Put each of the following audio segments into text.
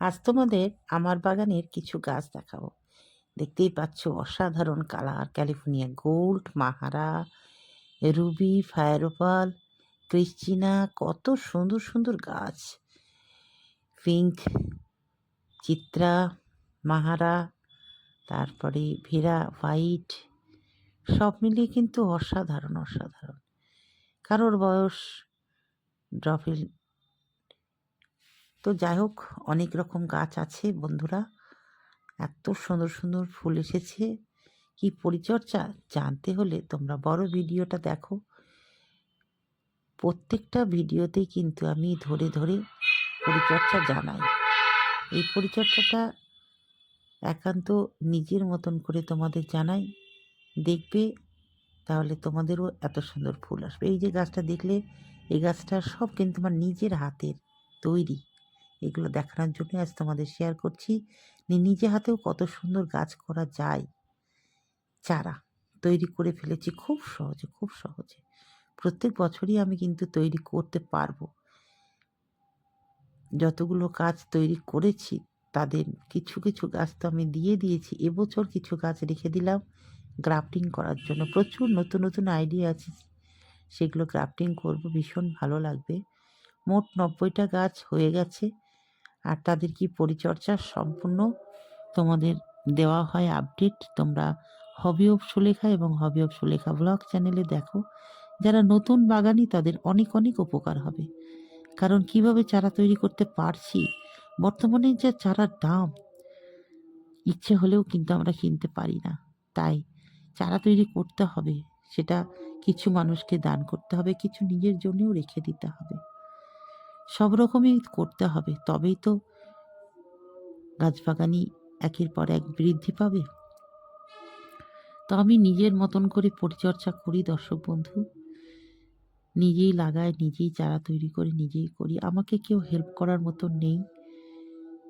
আজ তোমাদের আমার বাগানের কিছু গাছ দেখাবো। দেখতেই পাচ্ছ অসাধারণ কালার। ক্যালিফোর্নিয়া গোল্ড, মাহারা, রুবি ফায়ারোপাল ক্রিশ্চিনা কত সুন্দর সুন্দর গাছ। পিঙ্ক, চিত্রা, মাহারা, তারপরে ভেরা, হোয়াইট, সব মিলিয়ে কিন্তু অসাধারণ অসাধারণ। কারোর বয়স ড্রফিল তো যাই হোক অনেক রকম গাছ আছে বন্ধুরা। এত সুন্দর সুন্দর ফুল এসেছে। কি পরিচর্যা? জানতে হলে তোমরা বড় ভিডিওটা দেখো। প্রত্যেকটা ভিডিওতেই কিন্তু আমি ধরে ধরে পরিচর্যা জানাই। এই পরিচর্যাটা একান্ত নিজের মতন করে তোমাদের জানাই। দেখবে তাহলে তোমাদেরও এত সুন্দর ফুল আসবে। এই যে গাছটা দেখলে, এই গাছটা সব কিন্তু আমার নিজের হাতের তৈরি। এগুলো দেখানোর জন্য আজ তোমাদের শেয়ার করছি। নিজে হাতেও কত সুন্দর গাছ করা যায়। চারা তৈরি করে ফেলেছি খুব সহজে খুব সহজে। প্রত্যেক বছরই আমি কিন্তু তৈরি করতে পারব। যতগুলো গাছ তৈরি করেছি, তাদের কিছু কিছু গাছ তো আমি দিয়ে দিয়েছি। এবছর কিছু গাছ রেখে দিলাম গ্রাফটিং করার জন্য। প্রচুর নতুন নতুন আইডিয়া আছে। সেগুলো গ্রাফটিং করব, ভীষণ ভালো লাগবে। মোট নব্বইটা গাছ হয়ে গেছে। আর তাদের কি পরিচর্যা সম্পূর্ণ তোমাদের দেওয়া হয় আপডেট তোমরা হবি অফ সুলেখা এবং হবি অফ সুলেখা ব্লগ চ্যানেলে দেখো। যারা নতুন বাগানি, তাদের অনেক অনেক উপকার হবে। কারণ কীভাবে চারা তৈরি করতে পারছি? বর্তমানে যে চারার দাম, ইচ্ছে হলেও কিন্তু আমরা কিনতে পারি না। তাই চারা তৈরি করতে হবে। সেটা কিছু মানুষকে দান করতে হবে, কিছু নিজের জন্যও রেখে দিতে হবে। সব রকমই করতে হবে, তবেই তো গাছবাগানি একের পর এক বৃদ্ধি পাবে। তো আমি নিজের মতন করে পরিচর্যা করি দর্শক বন্ধু। নিজেই লাগাই, নিজেই চারা তৈরি করে, নিজেই করি। আমাকে কেউ হেল্প করার মতন নেই।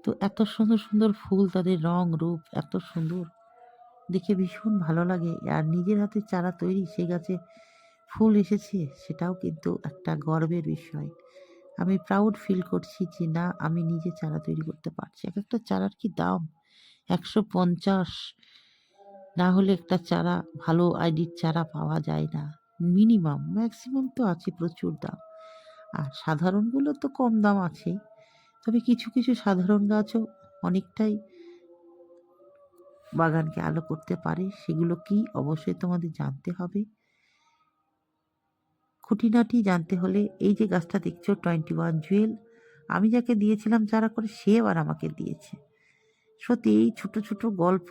তো এত সুন্দর সুন্দর ফুল তাদের রং, রূপ, এত সুন্দর। দেখে ভীষণ ভালো লাগে। আর নিজের হাতে চারা তৈরি, সে গাছে ফুল এসেছে, সেটাও কিন্তু একটা গর্বের বিষয়। আমি প্রাউড ফিল করছি যে না, আমি নিজে চারা তৈরি করতে পারছি। এক একটা চারার কি দাম? একশো পঞ্চাশ। না হলে একটা চারা, ভালো আইডির চারা পাওয়া যায় না। মিনিমাম ম্যাক্সিমাম তো আছে প্রচুর দাম। আর সাধারণগুলো তো কম দাম আছেই তবে কিছু কিছু সাধারণ গাছও অনেকটাই বাগানকে আলো করতে পারে। সেগুলো কি অবশ্যই তোমাদের জানতে হবে। খুঁটিনাটি জানতে হলে এই যে গাছটা দেখছ টোয়েন্টি ওয়ান জুয়েল আমি যাকে দিয়েছিলাম যারা করে, সে আবার আমাকে দিয়েছে। সত্যি এই ছোটো ছোটো গল্প,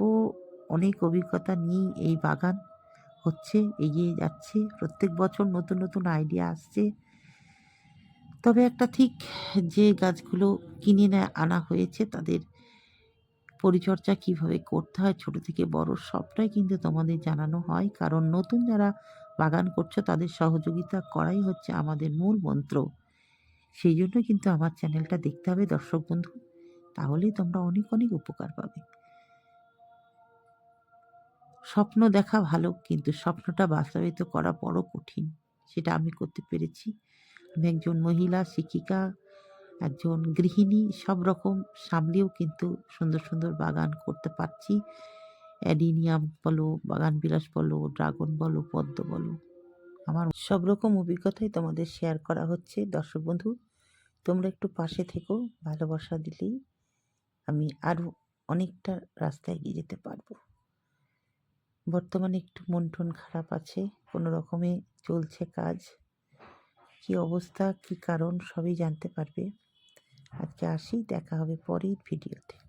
অনেক অভিজ্ঞতা নিয়েই এই বাগান হচ্ছে, এগিয়ে যাচ্ছে। প্রত্যেক বছর নতুন নতুন আইডিয়া আসছে। তবে একটা ঠিক যে গাছগুলো কিনে নেয় আনা হয়েছে, তাদের পরিচর্যা কীভাবে করতে হয়, ছোট থেকে বড় সবটাই কিন্তু তোমাদের জানানো হয়। কারণ নতুন যারা বাগান করছ, তাদের সহযোগিতা করাই হচ্ছে আমাদের মূল মন্ত্র। সেই জন্য কিন্তু আমার চ্যানেলটা দেখতে হবে দর্শক বন্ধু, তাহলেই তোমরা অনেক অনেক উপকার পাবে। স্বপ্ন দেখা ভালো, কিন্তু স্বপ্নটা বাস্তবায়িত করা বড় কঠিন, সেটা আমি করতে পেরেছি। আমি একজন মহিলা, শিক্ষিকা, একজন গৃহিণী, সব রকম সামলেও কিন্তু সুন্দর সুন্দর বাগান করতে পারছি। অ্যাডিনিয়াম বলো বাগান বিলাস বলো, ড্রাগন বলো, পদ্ম বলো। আমার সব রকম অভিজ্ঞতাই তোমাদের শেয়ার করা হচ্ছে। দর্শক বন্ধু, তোমরা একটু পাশে থেকো, ভালোবাসা দিলেই আমি আরও অনেকটা রাস্তায় এগিয়ে যেতে পারব। বর্তমানে একটু মন টন খারাপ আছে, কোনো রকমে চলছে কাজ। কি অবস্থা, কি কারণ সবই জানতে পারবে। আজকে আসি, দেখা হবে পরের ভিডিওতে